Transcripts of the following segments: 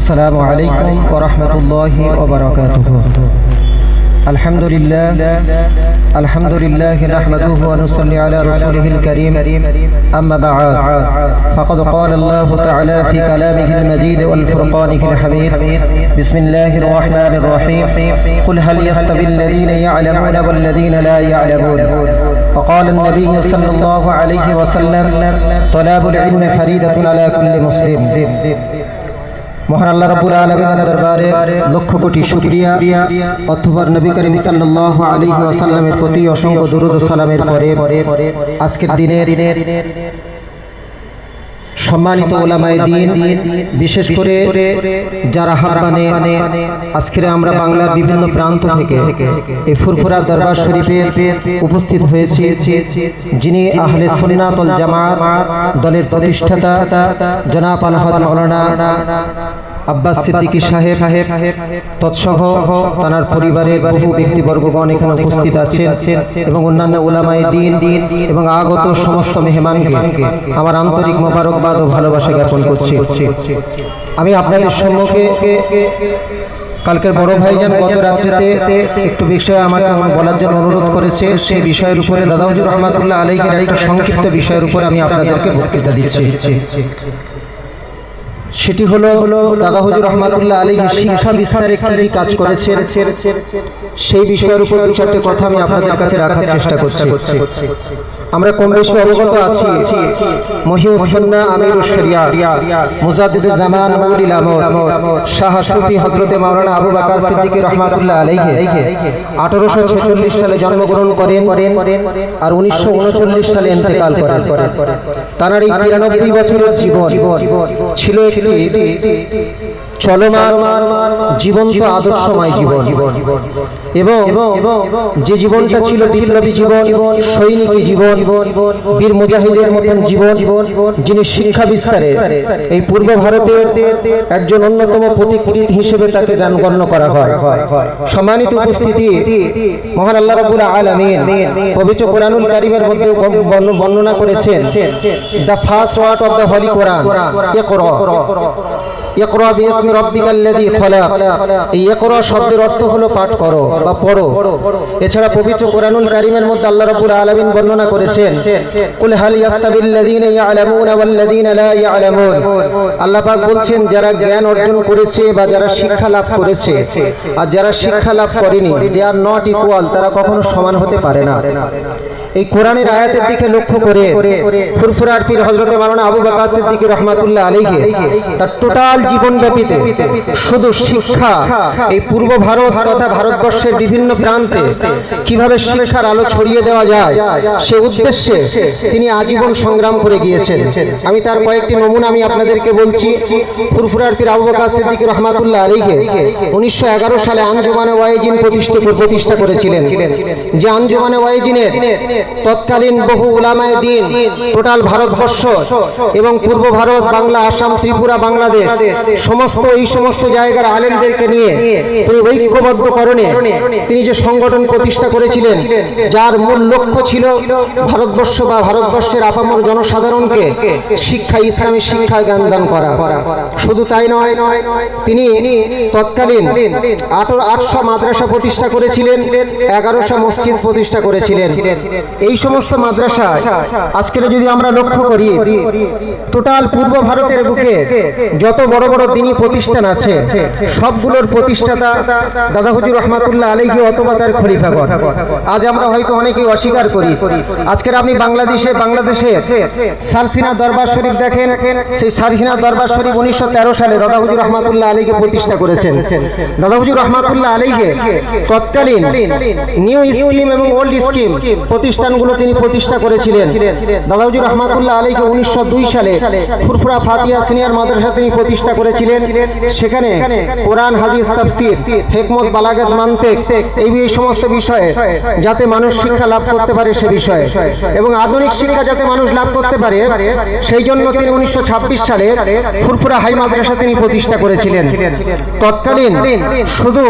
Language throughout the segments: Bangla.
السلام عليكم ورحمة الله وبركاته. الحمد لله الحمد لله نحمده ونصلي على رسوله الكريم. أما بعد فقد قال الله تعالى في كلامه المجيد والفرقانه الحميد بسم الله الرحمن الرحيم. قل هل يستوي الذين يعلمون والذين لا يعلمون؟ وقال النبي صلى الله عليه وسلم طلاب العلم فريدة على كل مسلم. মহান আল্লাহ রাব্বুল আলামিনের লক্ষ কোটি শুক্রিয়া, অথবা নবী করিম আলাইহি ওয়াসাল্লামের প্রতি অসংখ্য দরুদ সালামের আজকের দিনের সম্মানিত ওলামায়ে দিন বিশেষ করে যারা হাব্বানে আজকের আমরা বাংলার বিভিন্ন প্রান্ত থেকে এই ফুরফুরা দরবার শরীফে উপস্থিত হয়েছি যিনি আহলে সুন্নাতুল জামাত দলের প্রতিষ্ঠাতা জনাব আলহাদ মাওলানা আব্বাস সিদ্দিকী সাহেব তৎসহ তার পরিবারের বহু ব্যক্তিবর্গগণ এখানে উপস্থিত আছেন এবং অন্যান্য ওলামায়ে দিন এবং আগত সমস্ত মেহমানকে আমার আন্তরিক মোবারকবাদ ও ভালোবাসা জ্ঞাপন করছি। আমি আপনাদের সম্মুখে কালকের বড় ভাইজান গত রাত্রিতে একটু বিষয়ে আমাকে বলার জন্য অনুরোধ করেছে, সেই বিষয়ের উপরে দাদা হুজুর রহমাতুল্লাহ আলাইহির একটা সংক্ষিপ্ত বিষয়ের উপরে আমি আপনাদেরকে বক্তৃতা দিচ্ছি। সেটি হলো, দাদা হুজুর রহমাতুল্লাহ আলী শিক্ষা বিস্তারে কি কাজ করেছেন, সেই বিষয়ের উপর দু চারটে কথা আমি আপনাদের কাছে রাখার চেষ্টা করছি। আমরা কম বেশি অবগত আছি। মহিউসন্না আমির শরিয়া, মুজাদ্দিদ জামান মৌলিল আমর শাহ শফি হজরতে মাওলানা আবু বাকার সিদ্দিকী রহমাতুল্লাহ আলাইহি আঠারোশো ছেচল্লিশ সালে জন্মগ্রহণ করেন আর উনিশশো উনচল্লিশ সালে ইন্তেকাল করেন। তার এই তিরানব্বই বছরের জীবন ছিল একটি চলমান, জীবন্ত আদর্শময় জীবন। এবং যে জীবনটা ছিল বিপ্লবী জীবন, সৈনিকী জীবন বীর মুজাহিদের মতন জীবন, যিনি শিক্ষা বিস্তারে এই পূর্ব ভারতের একজন অন্যতম প্রতিকৃত হিসেবে তাকে গান গণ্য করা হয়। সম্মানিত উপস্থিতি, মহান আল্লাহ রাব্বুল আলামিন পবিত্র কোরআনুল কারীমের মধ্যে বর্ণনা করেছেন, the first word of the holy Quran ইকরা বিইসমি রাব্বিকাল্লাযী খলাক। এই ইকরা শব্দের অর্থ হলো পাঠ করো বা পড়ো। এছাড়া পবিত্র কোরআনুল কারীমের মধ্যে আল্লাহ রাব্বুল আলামিন বর্ণনা করেছেন, কুল হাল ইয়াস্তাবিল্লাযীনা ইয়ালামুনা ওয়াল্লাযীনা লা ইয়ালামুন। আল্লাহ পাক বলছেন, যারা জ্ঞান অর্জন করেছে বা যারা শিক্ষা লাভ করেছে আর যারা শিক্ষা লাভ করেনি দে আর নট ইকুয়াল তারা কখনো সমান হতে পারে না। এই কোরআনের আয়াতের দিকে লক্ষ্য করে ফুরফুরার পীর হজরতে মাওলানা আবু বকর সিদ্দিকী রহমাতুল্লাহ আলাইহি তার টোটাল জীবন ব্যাপীতে শুধু শিক্ষা এই পূর্ব ভারত তথা ভারতবর্ষের বিভিন্ন প্রান্তে কীভাবে শিক্ষার আলো ছড়িয়ে দেওয়া যায় সে উদ্দেশ্যে তিনি আজীবন সংগ্রাম করে গিয়েছেন। আমি তার কয়েকটি নমুনা আমি আপনাদেরকে বলছি। ফুরফুরার পীর আবু বকর সিদ্দিকী রহমাতুল্লাহ আলীকে উনিশশো এগারো সালে আঞ্জুমানে ওয়াইজিন প্রতিষ্ঠা প্রতিষ্ঠা করেছিলেন। যে আঞ্জুমানে ওয়াইজিনের তৎকালীন বহু উলামায়ে দিন, টোটাল ভারতবর্ষ এবং পূর্ব ভারত, বাংলা, আসাম, ত্রিপুরা, বাংলাদেশ, সমস্ত এই সমস্ত জায়গার আলেমদেরকে নিয়ে তিনি ঐক্যবদ্ধকরণে তিনি যে সংগঠন প্রতিষ্ঠা করেছিলেন, যার মূল লক্ষ্য ছিল ভারতবর্ষ বা ভারতবর্ষের আপামর জনসাধারণকে শিক্ষা, ইসলামী শিক্ষা জ্ঞান দান করা। শুধু তাই নয়, তিনি তৎকালীন আঠারো আটশো মাদ্রাসা প্রতিষ্ঠা করেছিলেন, এগারোশো মসজিদ প্রতিষ্ঠা করেছিলেন। এই সমস্ত মাদ্রাসায় আজকের যদি আমরা লক্ষ্য করি, টোটাল পূর্ব ভারতের বুকে যত বড় বড় দিনী প্রতিষ্ঠান আছে, সবগুলোর প্রতিষ্ঠাতা দাদা হুজুর রহমাতুল্লাহ আলাইহি অথবা তার খলিফাগণ। আজ আমরা হয়তো অনেকেই অস্বীকার করি, আজকের আপনি বাংলাদেশে বাংলাদেশে সারসিনা দরবার শরীফ দেখেন, সেই সারসিনা দরবার শরীফ উনিশশো তেরো সালে দাদা হুজুর রহমাতুল্লাহ আলীকে প্রতিষ্ঠা করেছেন। দাদা হুজুর রহমাতুল্লাহ আলীকে তৎকালীন নিউ স্কিম এবং ওল্ড স্কিম প্রতিষ্ঠানগুলো তিনি প্রতিষ্ঠা করেছিলেন। দাদা হুজুর রহমাতুল্লাহ আলীকে উনিশশো দুই সালে ফুরফুরা ফাতিয়া সিনিয়র মাদ্রাসা তিনি প্রতিষ্ঠা করেছিলেন। সেখানে কোরআন, হাদিস, তাফসির, হেকমত, বালাগত, মান্তেক, এই এই সমস্ত বিষয়ে যাতে মানুষ শিক্ষা লাভ করতে পারে সে বিষয়ে। এবং আধুনিক শিক্ষা যাতে মানুষ লাভ করতে পারে, সেই জন্য তিনি উনিশশো ছাব্বিশ সালে ফুরফুরা হাই মাদ্রাসা তিনি প্রতিষ্ঠা করেছিলেন। তৎকালীন শুধু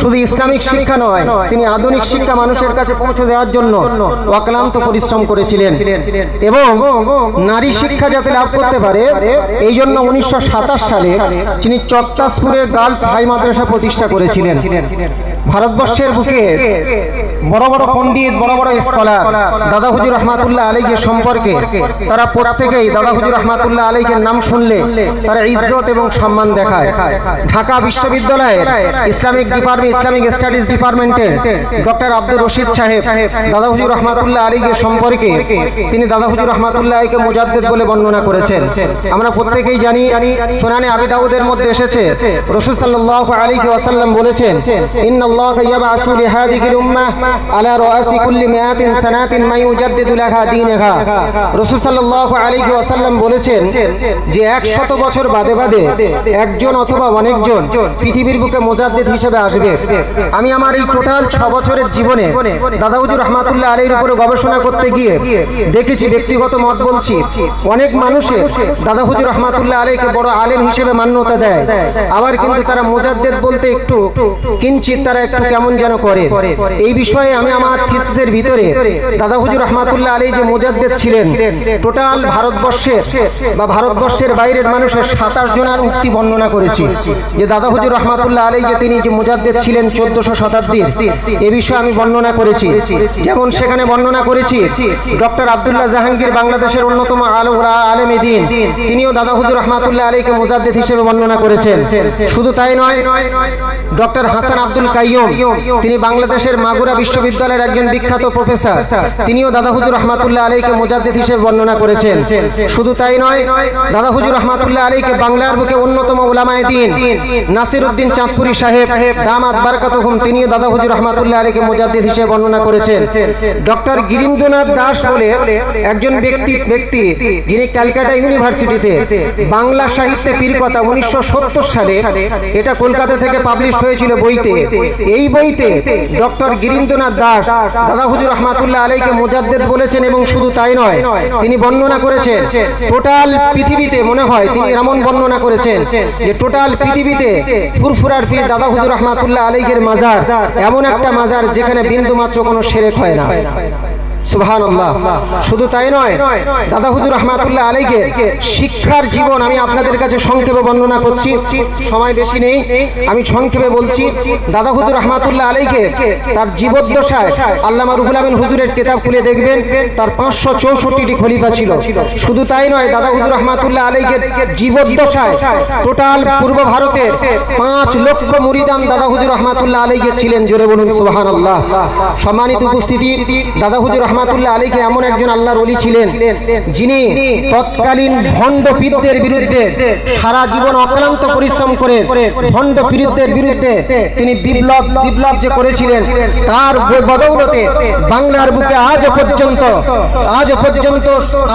শুধু ইসলামিক শিক্ষা নয়, তিনি আধুনিক শিক্ষা মানুষের কাছে পৌঁছে দেওয়ার জন্য অক্লান্ত পরিশ্রম করেছিলেন। এবং নারী শিক্ষা যাতে লাভ করতে পারে, এই জন্য উনিশশো সাতাশ সালে তিনি চকতাসপুরে গার্লস হাই মাদ্রাসা প্রতিষ্ঠা করেছিলেন। ভারতবর্ষের বুকে বড় বড় পণ্ডিত, বড় বড় স্কলার দাদা হুজুর রহমাতুল্লাহ আলীকে সম্পর্কে তারা প্রত্যেকেই দাদা হুজুর রহমাতুল্লাহ আলীকে নাম শুনলে তারা ইজ্জত এবং সম্মান দেখায়। ঢাকা বিশ্ববিদ্যালয়ের ইসলামিক ডিপার্টমেন্ট, ইসলামিক স্টাডিজ ডিপার্টমেন্টের ডক্টর আব্দুর রশিদ সাহেব দাদা হুজুর রহমাতুল্লাহ আলীকে সম্পর্কে তিনি দাদা হুজুর রহমাতুল্লাহ আলীকে মুজাদ্দেদ বলে বর্ণনা করেছেন। আমরা প্রত্যেকেই জানি সোনানে আবিদাউদের মধ্যে এসেছে। রসুল সাল্লাহ আলী ওয়াসাল্লাম বলেছেন ইন্নাল্লাহ ইয়াবআসু লিহাদিহিল উম্মাহ আলা রাসি কুল্লি মিয়াতিন সানাতিন মা ইউজাদ্দিদু লাহা দীনহা রাসূল সাল্লাল্লাহু আলাইহি ওয়াসাল্লাম বলেছেন যে 100 বছর বাদে বাদে একজন অথবা অনেকজন পৃথিবীর বুকে মুজাদ্দিদ হিসেবে আসবে। আমি আমার এই টোটাল 6 বছরের জীবনে দাদা হুজুর রহমাতুল্লাহ আলাইহির উপরে গবেষণা করতে গিয়ে দেখেছি, ব্যক্তিগত মত বলছি, অনেক মানুষের দাদা হুজুর রহমাতুল্লাহ আলাইকে বড় আলেম হিসেবে মান্যতা দেয়। আবার কিন্তু তারা মুজাদ্দেদ বলতে একটু কিঞ্চিত তারা একটু কেমন যেন করে এই বিষয়ে আমি আমার থিসিসের ভিতরে দাদা হুজুর রহমাতুল্লাহ আলী যে মুজাদ্দেদ ছিলেন টোটাল ভারতবর্ষের বা ভারতবর্ষের বাইরের মানুষের সাতাশ জনের উক্তি বর্ণনা করেছি। যে দাদা হুজুর রহমাতুল্লাহ আলী যে তিনি যে মুজাদ্দেদ ছিলেন চোদ্দশো শতাব্দীর, এ বিষয়ে আমি বর্ণনা করেছি। যেমন সেখানে বর্ণনা করেছি, ডক্টর আবদুল্লাহ জাহাঙ্গীর বাংলাদেশের অন্যতম আলম আলেমী দিন, তিনিও দাদা হুজুর রহমাতুল্লাহ আলীকে মুজাদ্দেদ হিসেবে বর্ণনা করেছেন। শুধু তাই নয়, ডক্টর হাসান আব্দুল কাইয়ুম, তিনি বাংলাদেশের মাগুরা বিশ্ববিদ্যালয়ের একজন বিখ্যাত প্রফেসর। তিনিও দাদা হুজুর রহমাতুল্লাহ আলীকে মুজাদ্দিদ হিসেবে বর্ণনা করেছেন। শুধু তাই নয়, দাদা হুজুর রহমাতুল্লাহ আলীকে বাংলার বুকে অন্যতম উলামায়ে দিন নাসির উদ্দিন চাঁদপুরি সাহেব, দামাত বারকাতুহুম, তিনিও দাদা হুজুর রহমাতুল্লাহ আলীকে মুজাদ্দিদ হিসেবে বর্ণনা করেছেন। ডক্টর গিরীন্দ্রনাথ দাস বলে একজন ব্যক্তি ব্যক্তি যিনি ক্যালকাটা ইউনিভার্সিটিতে বাংলা সাহিত্যে পীর কথা উনিশশো সালে এটা কলকাতা থেকে পাবলিশ হয়েছিল বইতে। এই বইতে ডক্টর গিরীন্দ্রনাথ দাস, দাদা হুজুর রহমাতুল্লাহ আলাইকে মুজাদ্দেদ বলেছেন এবং শুধু তাই নয়, তিনি বর্ণনা করেছেন, টোটাল পৃথিবীতে মনে হয় তিনি এমন বর্ণনা করেছেন যে টোটাল পৃথিবীতে ফুরফুরার পীর দাদা হুজুর রহমাতুল্লাহ আলাইকের মাজার এমন একটা মাজার যেখানে বিন্দু মাত্র কোনো সেরেক হয় না। শুধু তাই নয়, দাদা হুজুর রহমাতুল্লাহ আলাইকে শিক্ষার জীবন আমি আপনাদের কাছে সংক্ষেপে বর্ণনা করছি। সময় বেশি নেই, আমি সংক্ষেপে বলছি, দাদা হুজুর রহমাতুল্লাহ আলাইকে তার জীবদ্দশায় আল্লামা রুহুল আমিন হুজুরের কেতাব খুলে দেখবেন, তার পাঁচশো চৌষট্টিটি খলিফা ছিল। শুধু তাই নয়, দাদা হুজুর রহমাতুল্লাহ আলাইকে জীবদ্দশায় টোটাল পূর্ব ভারতের পাঁচ লক্ষ মুরিদান দাদা হুজুর রহমাতুল্লাহ আলাইকে ছিলেন। জোরে বলুন সুবহান আল্লাহ সম্মানিত উপস্থিতি, দাদা হুজুর রহমাতুল্লাহ আলীকে এমন একজন আল্লাহর অলি ছিলেন, যিনি তৎকালীন ভণ্ড পীরদের বিরুদ্ধে সারা জীবন অক্লান্ত পরিশ্রম করে ভণ্ড পীরদের বিরুদ্ধে তিনি বিপ্লব বিপ্লব যে করেছিলেন, তার বদৌলতে বাংলার বুকে আজ পর্যন্ত আজ পর্যন্ত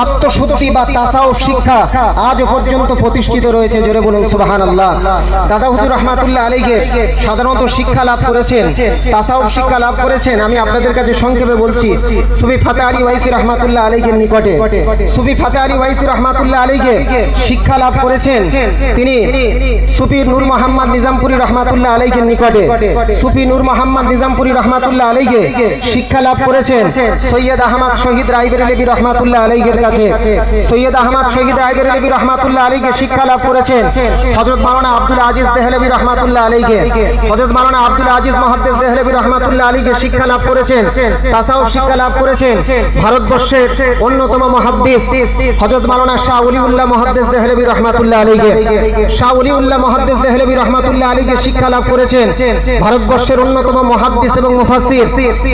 আত্মশুদ্ধি বা তাসাও শিক্ষা আজ পর্যন্ত প্রতিষ্ঠিত রয়েছে, জোরে বলুন সুবাহান আল্লাহ দাদা হুজুর রহমাতুল্লাহ আলীকে সাধারণত শিক্ষা লাভ করেছেন তাসাও শিক্ষা লাভ করেছেন, আমি আপনাদের কাছে সংক্ষেপে বলছি সুফি ফাতে আলী ওয়াইসি রহমাতুল্লাহ আলীকে নিকটে, সুফি ফাতে আলী ওয়াইসি রহমাতুল্লাহ আলীকে শিক্ষা লাভ করেছেন তিনি সুফি নূর মোহাম্মদ নিজামপুরি রহমাতুল্লাহ আলীকে নিকটে, সুফি নূর মোহাম্মদ নিজামপুরি রহমাতুল্লাহ আলীকে শিক্ষা লাভ করেছেন সৈয়দ আহমদ শহীদ রাইবের আলী রহমাতুল্লাহ আলীর কাছে, সৈয়দ আহমদ শহীদ রাইবের আলী রহমাতুল্লাহ আলীকে শিক্ষা লাভ করেছেন হজরত মাওলানা আব্দুল আজিজ দেহলবী রহমাতুল্লাহ আলীকে হজরত মাওলানা আব্দুল আজিজ মহাদ্দেস দেহলবী রহমাতুল্লাহ আলীকে শিক্ষা লাভ করেছেন তাসাও শিক্ষা লাভ করেছেন ভারতবর্ষের অন্যতম মহাদ্দিস হজরত মাওলানা শাহ উলিউল্লাহ মহাদ্দেস দেহলবী রহমাতুল্লাহ আলীকে শাহ উলিউল্লাহ মহাদ্দেস দেহলবী রহমাতুল্লাহ আলীকে শিক্ষা লাভ করেছেন ভারতবর্ষের অন্যতম মহাদ্দিস এবং মুফাসসির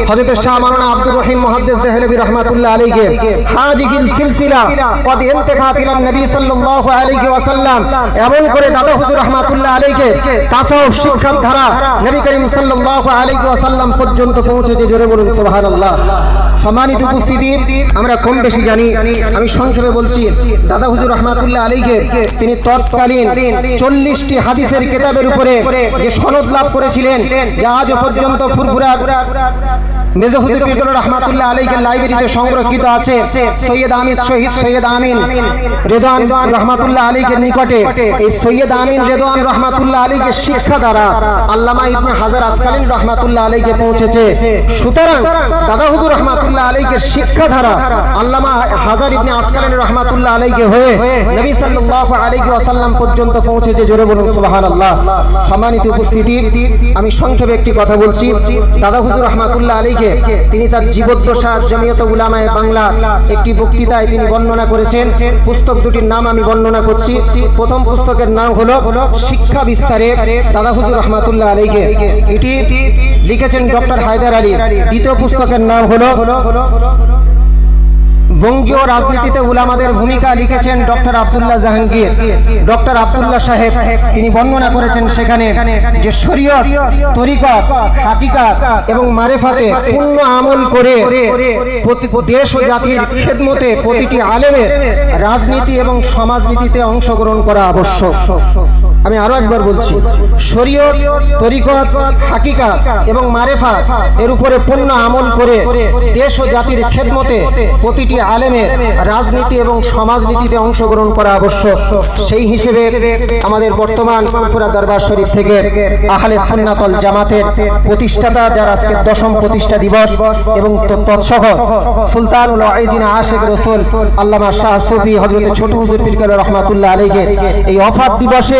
হযরত শাহ মাওলানা আব্দুর রহিম মহাদ্দিস দেহলবী রহমাতুল্লাহ আলাইহি। হাজিহিল সিলসিলা কদ ইন্তেকাত ইলা নবী সাল্লাল্লাহু আলাইহি ওয়াসাল্লাম। এমন করে দাদা হুজুর রহমাতুল্লাহ আলাইহি তাসাউফ শিক্ষার ধারা নবী করিম সাল্লাল্লাহু আলাইহি ওয়াসাল্লাম পর্যন্ত পৌঁছেছে। জোরে বলুন, সুবহানাল্লাহ। সম্মানিত উপস্থিতি, আমরা কম বেশি জানি, আমি সংক্ষেপে বলছি, দাদা হুজুর রহমাতুল্লাহ আলীকে তিনি তৎকালীন চল্লিশটি হাদিসের কেতাবের উপরে যে সনদ লাভ করেছিলেন, যা আজ পর্যন্ত ফুরফুরা মেজহুদ্দিন পীরগল রহমাতুল্লাহ লাইব্রেরিতে সংরক্ষিত আছে সৈয়দ আমিন শহীদ সৈয়দ আমিন রেদওয়ান রহমাতুল্লাহ নিকটে। এই সৈয়দ আমিন রেদওয়ান রহমাতুল্লাহ শিক্ষা দ্বারা আল্লামা ইবনে হাজার রহমাতুল্লাহ পৌঁছেছে। সুতরাং দাদা হুজুর রহমাতুল্লাহ শিক্ষা আল্লামা হাজার ইবনে রহমাতুল্লাহ হয়ে নবী সাল্লাল্লাহু আলাইহি ওয়াসাল্লাম পর্যন্ত পৌঁছেছে। জোরে বলুন, সুবহানাল্লাহ। সম্মানিত উপস্থিতি, আমি সংক্ষেপে একটি কথা বলছি। দাদা হুজুর রহমাতুল্লাহ আলীকে তিনি তার জীবদ্দশা জমিয়ত উলামায় বাংলা একটি বক্তৃতায় তিনি বর্ণনা করেছেন। পুস্তক দুটির নাম আমি বর্ণনা করছি। প্রথম পুস্তকের নাম হলো শিক্ষা বিস্তারে দাদা হুজুর রহমাতুল্লাহ আলীকে এটি লিখেছেন ডক্টর হায়দার আলী। দ্বিতীয় পুস্তকের নাম হলো বঙ্গীয় রাজনীতিতে উলামাদের ভূমিকা লিখেছেন ডক্টর আবদুল্লাহ জাহাঙ্গীর। ডক্টর আব্দুল্লাহ সাহেব, তিনি বর্ণনা করেছেন সেখানে যে শরীয়ত, তরিকত, হাকিকাত এবং মারেফাতে পূর্ণ আমল করে দেশ ও জাতির খেদমতে প্রতিটি আলেমের রাজনীতি এবং সমাজনীতিতে অংশগ্রহণ করা আবশ্যক। আমি আরও একবার বলছি, শরীয়ত, তরিকত, হাকিকাত এবং মারেফাত এর উপরে পূর্ণ আমল করে দেশ ও জাতির খেদমতে প্রতিটি আলেমের রাজনীতি এবং সমাজনীতিতে অংশগ্রহণ করা আবশ্যক। সেই হিসেবে আমাদের বর্তমান ফুরফুরা দরবার শরীফ থেকে আহলে সুন্নাতল জামাতের প্রতিষ্ঠাতা যার আজকে দশম প্রতিষ্ঠা দিবস এবং তৎসহ সুলতানুল আইজিন আশেক রসুল আল্লামা শাহ সুফি হজরত ছোট হুজুর পিরকাল রহমাতুল্লাহ আলীকে এই অফাত দিবসে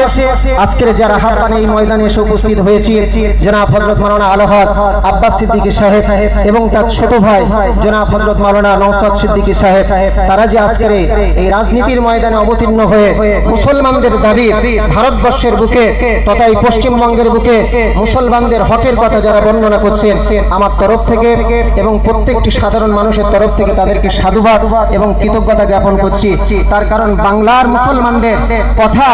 আজকের যারা হাব্বানে এই ময়দানে এসে উপস্থিত হয়েছি, জনাব হজরত মাওলানা আলহাদ আব্বাস সিদ্দিকী সাহেব এবং তার ছোট ভাই, জনাব হজরত মাওলানা নওসাদ সিদ্দিকী সাহেব, তারা যে আজকের এই- রাজনীতির ময়দানে অবতীর্ণ হয়ে মুসলমানদের দাবি ভারতবর্ষের বুকে তথা এই পশ্চিমবঙ্গের বুকে মুসলমানদের হকের কথা যারা বর্ণনা করছেন, আমার তরফ থেকে এবং প্রত্যেকটি সাধারণ মানুষের তরফ থেকে তাদেরকে সাধুবাদ এবং কৃতজ্ঞতা জ্ঞাপন করছি। তার কারণ বাংলার মুসলমানদের কথা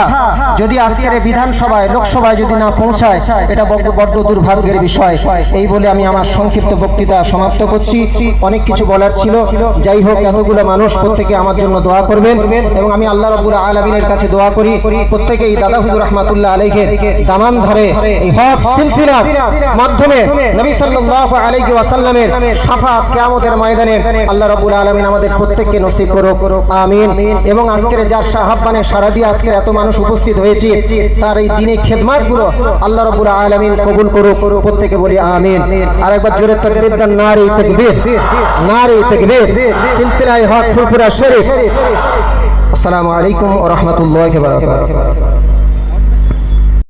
যদি আজকের বিধানসভায়, লোকসভায় যদি না পৌঁছায়, এটা বড্ড দুর্ভাগ্যের বিষয়। এই বলে আমি আমার সংক্ষিপ্ত বক্তৃতা সমাপ্ত করছি। অনেক কিছু বলার ছিল। যাই হোক, এতগুলো মানুষ প্রত্যেকে আমার জন্য দোয়া করবেন এবং আমি আল্লাহ রব্বুল আলমিনের কাছে দোয়া করি। প্রত্যেকে এই দাদা হুজুর রহমাতুল্লাহ আলাইকে দামান ধরে এই হক সিলসিলার মাধ্যমে নবী সাল্লাল্লাহু আলাইহি ওয়াসাল্লামের শাফাত কিয়ামতের ময়দানে আল্লাহ রাব্বুল আলামিন আমাদের প্রত্যেককে নসিব করুক। আমিন। এবং আজকের যার সাহাব্বানে সারা দিয়ে আজকের এত মানুষ উপস্থিত হয়েছে তার এই দিনে খেদমাতগুলো আল্লাহ রবুল আলমিন কবুল করুক, প্রত্যেকে বলি আমিন। আর একবার জোরে তকবির দেন, নারে না নারে তকবির। সিলসিলায় হক ফুরফুরা শরীফ। আসসালামু আলাইকুম ওয়া রাহমাতুল্লাহি ওয়া বারাকাতুহু।